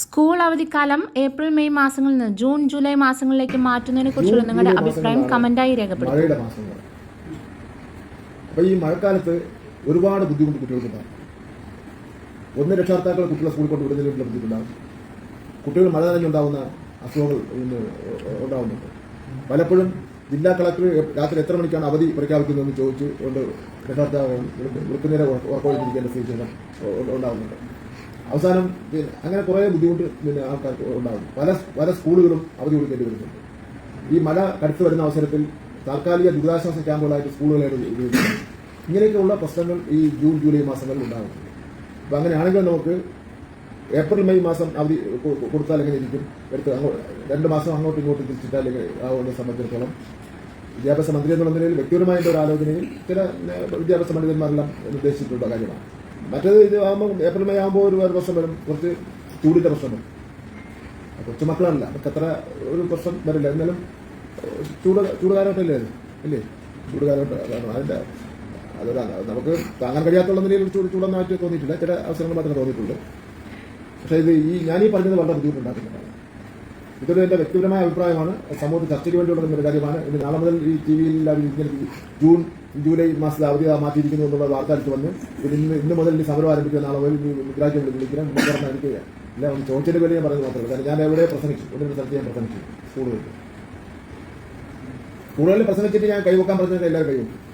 School അവധിക്കാലം April May മാസങ്ങളിൽ നിന്ന് ജൂൺ ജൂലൈ മാസങ്ങളിലേക്ക് മാറ്റുന്നതിനെ കുറിച്ചുള്ള നിങ്ങളുടെ അഭിപ്രായം കമന്റായി രേഖപ്പെടുത്തും മഴയുടെ മാസങ്ങൾ അപ്പോൾ ഈ മഴക്കാലത്ത് ഒരുപാട് ബുദ്ധിമുട്ട് കുട്ടികൾക്കുണ്ടാകും. ഒന്ന് രക്ഷകർത്താക്കൾ കുട്ടികളെ സ്കൂളിൽ കൊണ്ട് വിടുന്നതിലുള്ള ബുദ്ധിമുട്ടുണ്ടാകും. കുട്ടികൾ മഴ നനഞ്ഞുണ്ടാകുന്ന അസുഖങ്ങൾ ഇന്ന് ഉണ്ടാകുന്നുണ്ട്. പലപ്പോഴും ജില്ലാ കളക്ടർ രാത്രി എത്ര മണിക്കാണ് അവധി പ്രഖ്യാപിക്കുന്നതെന്ന് ചോദിച്ചു കൊണ്ട് രക്ഷാർത്താക്കൾ വിളിക്കുന്നതിനെ ഉറപ്പുവരുത്തിരിക്കേണ്ട സ്ഥിതി ഉണ്ടാകുന്നുണ്ട്. അവസാനം പിന്നെ അങ്ങനെ കുറേ ബുദ്ധിമുട്ട് പിന്നെ ആൾക്കാർക്ക് ഉണ്ടാകും. പല പല സ്കൂളുകളും അവധി കൊടുക്കേണ്ടി വരുന്നുണ്ട്. ഈ മഴ കടുത്തു വരുന്ന അവസരത്തിൽ താൽക്കാലിക ദുരിതാശ്വാസ ക്യാമ്പുകളായിട്ട് സ്കൂളുകളായിട്ട് ഉപയോഗിക്കുന്നു ഇങ്ങനെയൊക്കെയുള്ള പ്രശ്നങ്ങൾ ഈ ജൂൺ ജൂലൈ മാസങ്ങളിൽ ഉണ്ടാകും അപ്പം അങ്ങനെയാണെങ്കിൽ നമുക്ക് ഏപ്രിൽ മെയ് മാസം അവധി കൊടുത്താൽ എങ്ങനെ ഇരിക്കും? എടുത്ത് രണ്ട് മാസം അങ്ങോട്ടും ഇങ്ങോട്ടും തിരിച്ചിട്ടാൽ ആവുന്ന സംബന്ധിച്ചിടത്തോളം വിദ്യാഭ്യാസ മന്ത്രി എന്നുള്ള നിലയിൽ വ്യക്തിപരമായ ഒരു ആലോചനയിൽ ചില വിദ്യാഭ്യാസ പണ്ഡിതന്മാരെല്ലാം നിർദ്ദേശിച്ചിട്ടുള്ള കാര്യമാണ്. മറ്റേത് ഇത് ആകുമ്പോൾ ഏപ്രിൽ മെയ് ആകുമ്പോൾ ഒരു വേറെ പ്രശ്നം വരും. കുറച്ച് ചൂടിന്റെ പ്രശ്നം വരും. കൊച്ചു മക്കളല്ല. അവർക്ക് അത്ര ഒരു പ്രശ്നം വരില്ല. എന്നാലും ചൂട് ചൂട് കാലഘട്ടമല്ലേ അത്? ഇല്ലേ? ചൂട് കാലഘട്ടം അതിന്റെ അതൊരു നമുക്ക് താങ്ങാൻ കഴിയാത്തുള്ള നിലയിൽ ചൂട് ചൂടെന്നായിട്ട് തോന്നിയിട്ടില്ല. ചില അവസരങ്ങൾ മാത്രമേ തോന്നിയിട്ടുള്ളൂ. പക്ഷേ ഇത് ഈ ഞാനീ പറഞ്ഞത് വളരെ ബുദ്ധിമുട്ടുണ്ടാക്കുന്നുണ്ടാണ് ഇതൊരു എന്റെ വ്യക്തിപരമായ അഭിപ്രായമാണ്. സമൂഹത്തിൽ ചർച്ചയ്ക്ക് വേണ്ടിയുള്ള ഒരു കാര്യമാണ്. ഇത് നാളെ മുതൽ ഈ ടി വിയിൽ ജൂൺ ജൂലൈ മാസത്തെ അവധി മാറ്റിയിരിക്കുന്നു എന്നുള്ള വാർത്ത അടുത്ത് വന്ന്. ഇത് ഇന്ന് ഇന്ന് മുതൽ ഇനി സമരം ആരംഭിക്കുക. നാളെ മുതൽ മുദ്രാജ്യം വിളിക്കണം. മുൻകരണം പറഞ്ഞ എനിക്ക് ഇല്ല. ഒന്ന് ചോദിച്ചതിന്റെ പേര് ഞാൻ പറയുന്നത് മാത്രമല്ല കാരണം ഞാൻ എവിടെ പ്രസംഗിച്ചു? ഒരു സ്ഥലത്ത് ഞാൻ പ്രസംഗിച്ചു. സ്കൂളുകളിൽ. സ്കൂളുകളിൽ പ്രസംഗിച്ചിട്ട് ഞാൻ കൈവക്കാൻ പറഞ്ഞത് എല്ലാവരും കൈവക്കും